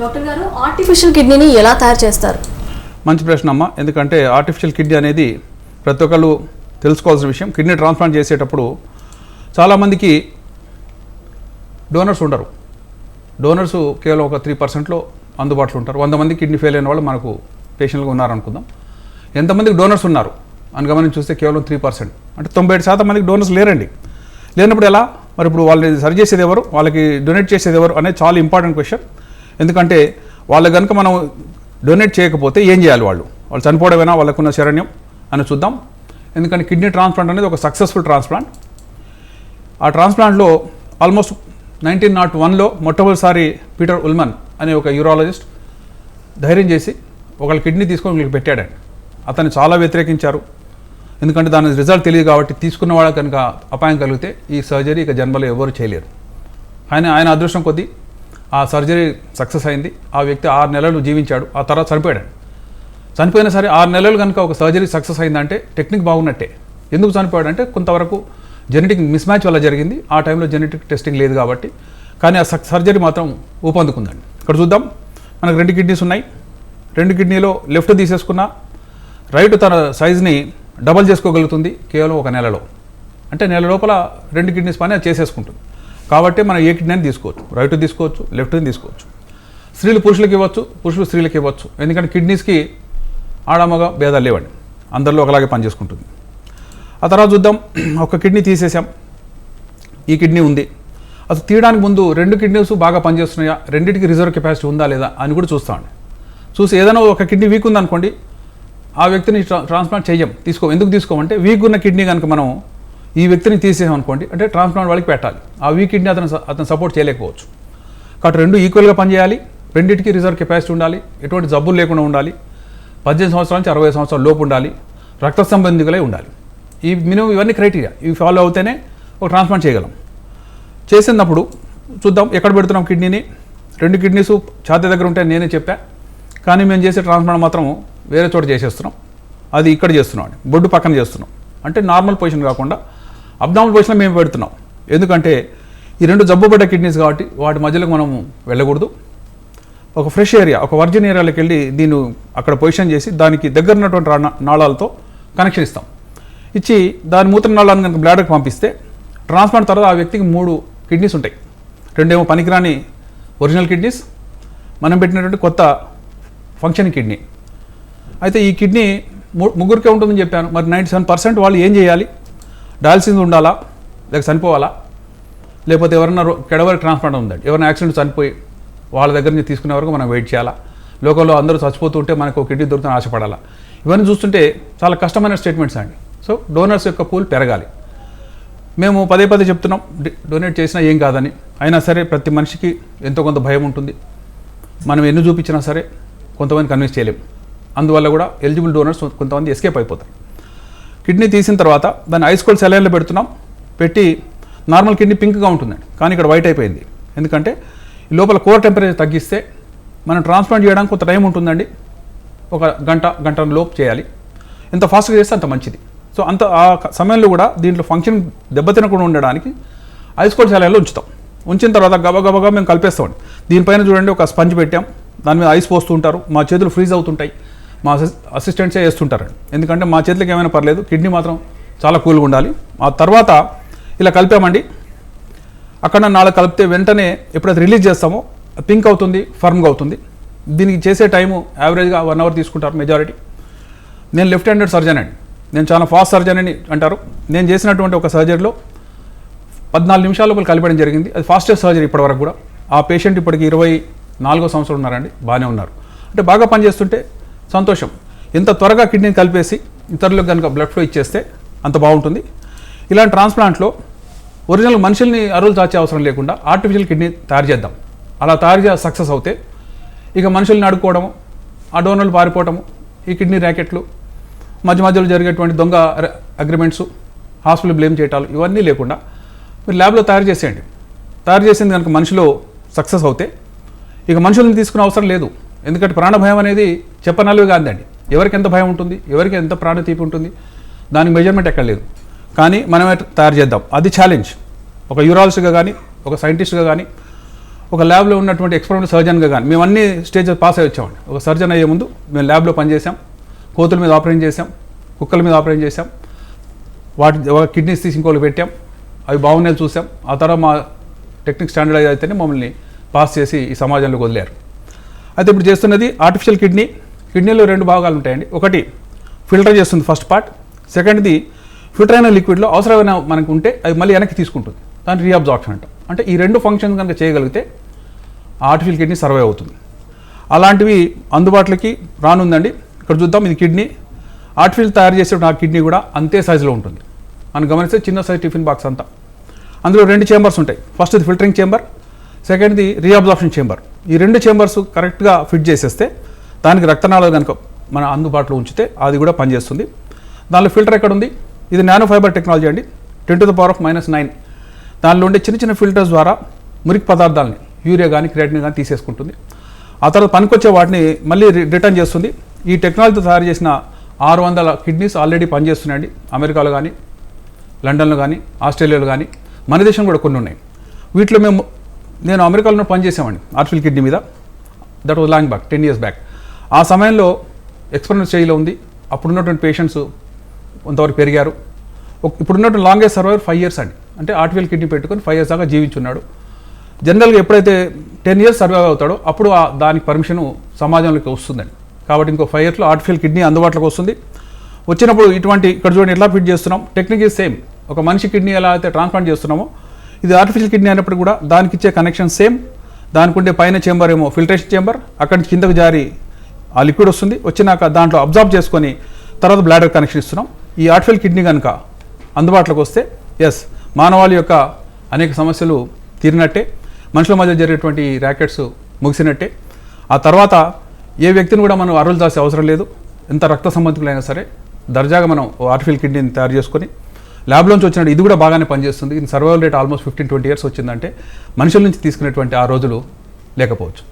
Doctor గారు artificial కిడ్నీని ఎలా తయారు చేస్తారు? మంచి ప్రశ్న అమ్మ. ఎందుకంటే ఆర్టిఫిషియల్ కిడ్నీ అనేది ప్రతి ఒక్కళ్ళు తెలుసుకోవాల్సిన విషయం. కిడ్నీ ట్రాన్స్ప్లాంట్ చేసేటప్పుడు చాలామందికి డోనర్స్ ఉండరు. డోనర్స్ కేవలం ఒక త్రీ పర్సెంట్లో అందుబాటులో ఉంటారు. వంద మంది కిడ్నీ ఫెయిల్ అయిన వాళ్ళు మనకు పేషెంట్గా ఉన్నారనుకుందాం. ఎంతమందికి డోనర్స్ ఉన్నారు? అని గమనించి చూస్తే కేవలం త్రీ పర్సెంట్ అంటే తొంభై శాతం మందికి డోనర్స్ లేరండి. లేనప్పుడు ఎలా? మరి ఇప్పుడు వాళ్ళని సరి చేసేది ఎవరు? వాళ్ళకి డొనేట్ చేసేది ఎవరు? అనేది చాలా ఇంపార్టెంట్ క్వశ్చన్ ఎందుకంటే వాళ్ళు కనుక మనం డొనేట్ చేయకపోతే ఏం చేయాలి వాళ్ళు? వాళ్ళు చనిపోవడమేనా? వాళ్ళకున్న శరణ్యం? అని చూద్దాం. ఎందుకంటే కిడ్నీ ట్రాన్స్ప్లాంట్ అనేది ఒక సక్సెస్ఫుల్ ట్రాన్స్ప్లాంట్ ఆ ట్రాన్స్ప్లాంట్లో ఆల్మోస్ట్ నైన్టీన్ నాట్ వన్లో మొట్టమొదటిసారి పీటర్ ఉల్మన్ అనే ఒక యూరాలజిస్ట్ ధైర్యం చేసి ఒకళ్ళ కిడ్నీ తీసుకొని వీళ్ళకి పెట్టాడండి. అతన్ని చాలా వ్యతిరేకించారు. ఎందుకంటే దాని రిజల్ట్ తెలియదు కాబట్టి తీసుకున్న వాళ్ళకి కనుక అపాయం కలిగితే ఈ సర్జరీ ఇక జన్మలో ఎవరు చేయలేరు. ఆయన ఆయన అదృష్టం కొద్దీ ఆ సర్జరీ సక్సెస్ అయింది. ఆ వ్యక్తి ఆరు నెలలు జీవించాడు. ఆ తర్వాత చనిపోయాడు. చనిపోయినా సరే ఆరు నెలలు కనుక ఒక సర్జరీ సక్సెస్ అయిందంటే టెక్నిక్ బాగున్నట్టే. ఎందుకు చనిపోయాడు అంటే కొంతవరకు జెనెటిక్ మిస్ మ్యాచ్ వల్ల జరిగింది. ఆ టైంలో జెనెటిక్ టెస్టింగ్ లేదు కాబట్టి. కానీ ఆ సక్- సర్జరీ మాత్రం ఊపందుకుందండి. ఇక్కడ చూద్దాం. మనకు రెండు కిడ్నీస్ ఉన్నాయి. రెండు కిడ్నీలో లెఫ్ట్ తీసేసుకున్న. రైట్ తన సైజ్ని డబల్ చేసుకోగలుగుతుంది కేవలం ఒక నెలలో. అంటే నెల లోపల రెండు కిడ్నీస్ పని అది చేసేసుకుంటుంది. కాబట్టి మనం ఏ కిడ్నీ తీసుకోవచ్చు? రైట్ తీసుకోవచ్చు లెఫ్ట్ తీసుకోవచ్చు. స్త్రీలు పురుషులకి ఇవ్వచ్చు పురుషులు స్త్రీలకి ఇవ్వచ్చు. ఎందుకంటే కిడ్నీస్కి ఆడమగ భేదాలు లేవండి. అందరిలో ఒకలాగే పనిచేసుకుంటుంది ఆ తర్వాత చూద్దాం ఒక కిడ్నీ తీసేసాం. ఈ కిడ్నీ ఉంది. అసలు తీయడానికి ముందు రెండు కిడ్నీస్ బాగా పనిచేస్తున్నాయా? రెండింటికి రిజర్వ్ కెపాసిటీ ఉందా లేదా అని కూడా చూస్తామండి చూసి ఏదైనా ఒక కిడ్నీ వీక్ ఉందనుకోండి ఆ వ్యక్తిని ట్రాన్స్ప్లాంట్ చేయం తీసుకో ఎందుకు తీసుకోమంటే వీక్ ఉన్న కిడ్నీ కనుక మనం ఈ వ్యక్తిని తీసేసాం అనుకోండి అంటే ట్రాన్స్ప్లాంట్ వాళ్ళకి పెట్టాలి. ఆ వీక్ కిడ్నీ అతను అతను సపోర్ట్ చేయలేకపోవచ్చు. కాబట్టి రెండు ఈక్వల్గా పనిచేయాలి. రెండింటికి రిజర్వ్ కెపాసిటీ ఉండాలి. ఎటువంటి జబ్బులు లేకుండా ఉండాలి. పద్దెనిమిది సంవత్సరాల నుంచి అరవై సంవత్సరాల లోపు ఉండాలి. రక్త సంబంధికులై ఉండాలి. ఈ మినిమం ఇవన్నీ క్రైటీరియా ఇవి ఫాలో అవుతేనే ఒక ట్రాన్స్ప్లాంట్ చేయగలం. చేసినప్పుడు చూద్దాం ఎక్కడ పెడుతున్నాం కిడ్నీని. రెండు కిడ్నీస్ ఛాతీ దగ్గర ఉంటే నేనే చెప్పా. కానీ మేము చేసే ట్రాన్స్ప్లాంట్ మాత్రం వేరే చోట చేసేస్తున్నాం. అది ఇక్కడ చేస్తున్నాం అండి. బొడ్డు పక్కన చేస్తున్నాం. అంటే నార్మల్ పొజిషన్ కాకుండా అబ్నార్మల్ పొజిషన్లో మేము పెడుతున్నాం. ఎందుకంటే ఈ రెండు జబ్బుపడ్డ కిడ్నీస్ కాబట్టి వాటి మధ్యలో మనం వెళ్ళకూడదు. ఒక ఫ్రెష్ ఏరియా ఒక వర్జిన్ ఏరియాలోకి వెళ్ళి దీన్ని అక్కడ పొజిషన్ చేసి దానికి దగ్గర ఉన్నటువంటి నాళాలతో కనెక్షన్ ఇస్తాం. ఇచ్చి దాని మూత్ర నాళాన్ని కనుక బ్లాడర్కి పంపిస్తే ట్రాన్స్ప్లాంట్ తర్వాత ఆ వ్యక్తికి మూడు కిడ్నీస్ ఉంటాయి. రెండేమో పనికిరాని ఒరిజినల్ కిడ్నీస్ మనం పెట్టినటువంటి కొత్త ఫంక్షన్ కిడ్నీ. అయితే ఈ కిడ్నీ ముగ్గురికే ఉంటుందని చెప్పాను. మరి నైంటీ సెవెన్ పర్సెంట్ వాళ్ళు ఏం చేయాలి? డయాలసిస్ ఉండాలా? లేక చనిపోవాలా? లేకపోతే ఎవరన్నా రో- ట్రాన్స్ప్లాంట్ ఉందండి. ఎవరైనా యాక్సిడెంట్ చనిపోయి వాళ్ళ దగ్గర నుంచి తీసుకునే వరకు మనం వెయిట్ చేయాలా? లోకంలో అందరూ చచ్చిపోతుంటే మనకు కిడ్నీ దొరుకుతుందని ఆశపడాలా? ఇవన్నీ చూస్తుంటే చాలా కష్టమైన స్టేట్మెంట్స్ అండి. సో డోనర్స్ యొక్క పూల్ పెరగాలి. మేము పదే పదే చెప్తున్నాం డొనేట్ చేసినా ఏం కాదని. అయినా సరే ప్రతి మనిషికి ఎంతో కొంత భయం ఉంటుంది. మనం ఎన్ని చూపించినా సరే కొంతమంది కన్విన్స్ చేయలేం. అందువల్ల కూడా ఎలిజిబుల్ డోనర్స్ కొంతమంది ఎస్కేప్ అయిపోతారు. కిడ్నీ తీసిన తర్వాత దాన్ని ఐస్ కోల్డ్ సెలైన్లో పెడుతున్నాం. పెట్టి నార్మల్ కిడ్నీ పింక్గా ఉంటుందండి. కానీ ఇక్కడ వైట్ అయిపోయింది. ఎందుకంటే ఈ లోపల కోర్ టెంపరేచర్ తగ్గిస్తే మనం ట్రాన్స్ప్లాంట్ చేయడానికి కొంత టైం ఉంటుందండి. ఒక గంట గంట లోపు చేయాలి. ఎంత ఫాస్ట్గా చేస్తే అంత మంచిది. సో అంత ఆ సమయంలో కూడా దీంట్లో ఫంక్షన్ దెబ్బతినకుండా ఉండడానికి ఐస్ కోల్డ్ సెలైన్లో ఉంచుతాం. ఉంచిన తర్వాత గబగబగా మేము కలిపేస్తామండి. దీనిపైన చూడండి ఒక స్పంజ్ పెట్టాం. దాని మీద ఐస్ పోస్తూ ఉంటారు. మా చేతులు ఫ్రీజ్ అవుతుంటాయి. మా అసిస్ అసిస్టెంట్సే వేస్తుంటారండి ఎందుకంటే మా చేతులకి ఏమైనా పర్లేదు కిడ్నీ మాత్రం చాలా కూల్గా ఉండాలి. ఆ తర్వాత ఇలా కలిపామండి. అక్కడ నాలుగు కలిపితే వెంటనే ఎప్పుడైతే రిలీజ్ చేస్తామో పింక్ అవుతుంది ఫర్మ్గా అవుతుంది. దీనికి చేసే టైము యావరేజ్గా వన్ అవర్ తీసుకుంటారు మెజారిటీ. నేను లెఫ్ట్ హ్యాండెడ్ సర్జన్ అండి. నేను చాలా ఫాస్ట్ సర్జన్ అని అంటారు. నేను చేసినటువంటి ఒక సర్జరీలో పద్నాలుగు నిమిషాల లోపల కలిపడం జరిగింది. అది ఫాస్టెస్ట్ సర్జరీ ఇప్పటివరకు కూడా. ఆ పేషెంట్ ఇప్పటికి ఇరవై నాలుగో సంవత్సరం ఉన్నారండి. బాగానే ఉన్నారు. అంటే బాగా పనిచేస్తుంటే సంతోషం. ఎంత త్వరగా కిడ్నీని కలిపేసి ఇతరులకు కనుక బ్లడ్ ఫ్లో ఇచ్చేస్తే అంత బాగుంటుంది. ఇలాంటి ట్రాన్స్ప్లాంట్లో ఒరిజినల్ మనుషుల్ని అరువులు చాచే అవసరం లేకుండా ఆర్టిఫిషియల్ కిడ్నీ తయారు చేద్దాం. అలా తయారు చేసి సక్సెస్ అవుతే ఇక మనుషుల్ని అడుక్కోవడము ఆ డోనర్లు పారిపోవటము ఈ కిడ్నీ ర్యాకెట్లు మధ్య మధ్యలో జరిగేటువంటి దొంగ అగ్రిమెంట్స్ హాస్పిటల్ బ్లేమ్ చేయటాలు ఇవన్నీ లేకుండా మీరు ల్యాబ్లో తయారు చేసేయండి. తయారు చేసింది కనుక మనిషిలో సక్సెస్ అవుతే ఇక మనుషుల్ని తీసుకునే అవసరం లేదు. ఎందుకంటే ప్రాణ భయం అనేది చెప్పనలవి కాదండి. ఎవరికి ఎంత భయం ఉంటుంది ఎవరికి ఎంత ప్రాణ తీపి ఉంటుంది దానికి మెజర్మెంట్ ఎక్కడ లేదు. కానీ మనమే తయారు చేద్దాం. అది ఛాలెంజ్ ఒక యూరాలజిస్ట్గా కానీ ఒక సైంటిస్ట్గా కానీ ఒక ల్యాబ్లో ఉన్నటువంటి ఎక్స్పెరిమెంట్ సర్జన్గా కానీ మేము అన్ని స్టేజెస్ పాస్ అయ్యి వచ్చామండి ఒక సర్జన్ అయ్యే ముందు మేము ల్యాబ్లో పనిచేసాం కోతుల మీద ఆపరేషన్ చేసాం కుక్కల మీద ఆపరేషన్ చేసాం వాటి కిడ్నీస్ తీసి ఇంకోళ్ళు పెట్టాం అవి బాగున్నాయి చూసాం ఆ తర్వాత మా టెక్నిక్ స్టాండర్డైజ్ అయితేనే మమ్మల్ని పాస్ చేసి ఈ సమాజంలోకి వదిలేరు. అయితే ఇప్పుడు చేస్తున్నది ఆర్టిఫిషియల్ కిడ్నీ కిడ్నీలో రెండు భాగాలు ఉంటాయండి. ఒకటి ఫిల్టర్ చేస్తుంది ఫస్ట్ పార్ట్ సెకండ్ది ఫిల్టర్ అయిన లిక్విడ్లో అవసరమైన మనకు ఉంటే అది మళ్ళీ వెనక్కి తీసుకుంటుంది. దాన్ని రీఅబ్జార్ప్షన్ అంటాం. అంటే ఈ రెండు ఫంక్షన్స్ కనుక చేయగలిగితే ఆర్టిఫిషియల్ కిడ్నీ సర్వైవ్ అవుతుంది. అలాంటివి అందుబాటులోకి రానుందండి. ఇక్కడ చూద్దాం ఇది కిడ్నీ ఆర్టిఫిషియల్ తయారు చేసే ఆ కిడ్నీ కూడా అంతే సైజులో ఉంటుంది. మనం గమనిస్తే చిన్న సైజ్ టిఫిన్ బాక్స్ అంతా. అందులో రెండు చేంబర్స్ ఉంటాయి. ఫస్ట్ది ఫిల్టరింగ్ చేంబర్ సెకండ్ది రీఅబ్జార్ప్షన్ చేంబర్ ఈ రెండు చేంబర్స్ కరెక్ట్గా ఫిట్ చేసేస్తే దానికి రక్తనాళాలు కనుక మన అందుబాటులో ఉంచితే అది కూడా పనిచేస్తుంది. దానిలో ఫిల్టర్ ఎక్కడ ఉంది? ఇది నానో ఫైబర్ టెక్నాలజీ అండి. Ten to the power of minus nine దానిలో ఉండే చిన్న చిన్న ఫిల్టర్స్ ద్వారా మురికి పదార్థాలని యూరియా కానీ క్రియాటిన్ కానీ తీసేసుకుంటుంది. ఆ తర్వాత పనికొచ్చే వాటిని మళ్ళీ రి- రిటర్న్ చేస్తుంది. ఈ టెక్నాలజీతో తయారు చేసిన ఆరు వందల కిడ్నీస్ ఆల్రెడీ పనిచేస్తున్నాయండి. అమెరికాలో కానీ లండన్లో కానీ ఆస్ట్రేలియాలో కానీ మన దేశం కూడా కొన్ని ఉన్నాయి వీటిలో మేము నేను అమెరికాలో పనిచేసామండి ఆర్టిఫిల్ కిడ్నీ మీద. That was long back ten years back ఆ సమయంలో ఎక్స్పెరిమెంట్ స్టేజ్లో ఉంది. అప్పుడు ఉన్నటువంటి పేషెంట్స్ కొంతవరకు పెరిగారు. ఇప్పుడున్నటువంటి లాంగెస్ట్ సర్వైవర్ ఫైవ్ ఇయర్స్ అండి. అంటే ఆర్టిఫిల్ కిడ్నీ పెట్టుకొని ఫైవ్ ఇయర్స్ దాకా జీవించున్నాడు. జనరల్గా ఎప్పుడైతే టెన్ ఇయర్స్ సర్వైవ్ అవుతాడో అప్పుడు దానికి పర్మిషన్ సమాజంలోకి వస్తుందండి. కాబట్టి ఇంకో ఫైవ్ ఇయర్స్లో ఆర్టిఫిషియల్ కిడ్నీ అందుబాటులోకి వస్తుంది. వచ్చినప్పుడు ఇటువంటి ఇక్కడ చూడండి ఎట్లా ఫిట్ చేస్తున్నాం? టెక్నిక్ ఈజ్ సేమ్ ఒక మనిషి కిడ్నీ ఎలా అయితే ట్రాన్స్ప్లాంట్ చేస్తున్నామో ఇది ఆర్టిఫిషియల్ కిడ్నీ అయినప్పుడు కూడా దానికి ఇచ్చే కనెక్షన్ సేమ్ దానికి ఉండే పైన చేంబర్ ఏమో ఫిల్టరేషన్ చేంబర్ అక్కడి నుంచి కిందకు జారి ఆ లిక్విడ్ వస్తుంది. వచ్చినాక దాంట్లో అబ్జార్బ్ చేసుకొని తర్వాత బ్లాడర్ కనెక్షన్ ఇస్తున్నాం. ఈ ఆర్టిఫిషియల్ కిడ్నీ కనుక అందుబాటులోకి వస్తే ఎస్ మానవాళి యొక్క అనేక సమస్యలు తీరినట్టే మనుషుల మధ్య జరిగేటువంటి ర్యాకెట్స్ ముగిసినట్టే. ఆ తర్వాత ఏ వ్యక్తిని కూడా మనం అరువులు దాసే అవసరం లేదు. ఎంత రక్త సంబంధికులైనా సరే దర్జాగా మనం ఆర్టిఫిషియల్ కిడ్నీని తయారు చేసుకొని ల్యాబ్లోంచి వచ్చినట్టు ఇది కూడా బాగానే పనిచేస్తుంది. ఇది survival rate almost fifteen twenty years వచ్చిందంటే మనుషుల నుంచి తీసుకునేటువంటి ఆ రోజులు లేకపోవచ్చు.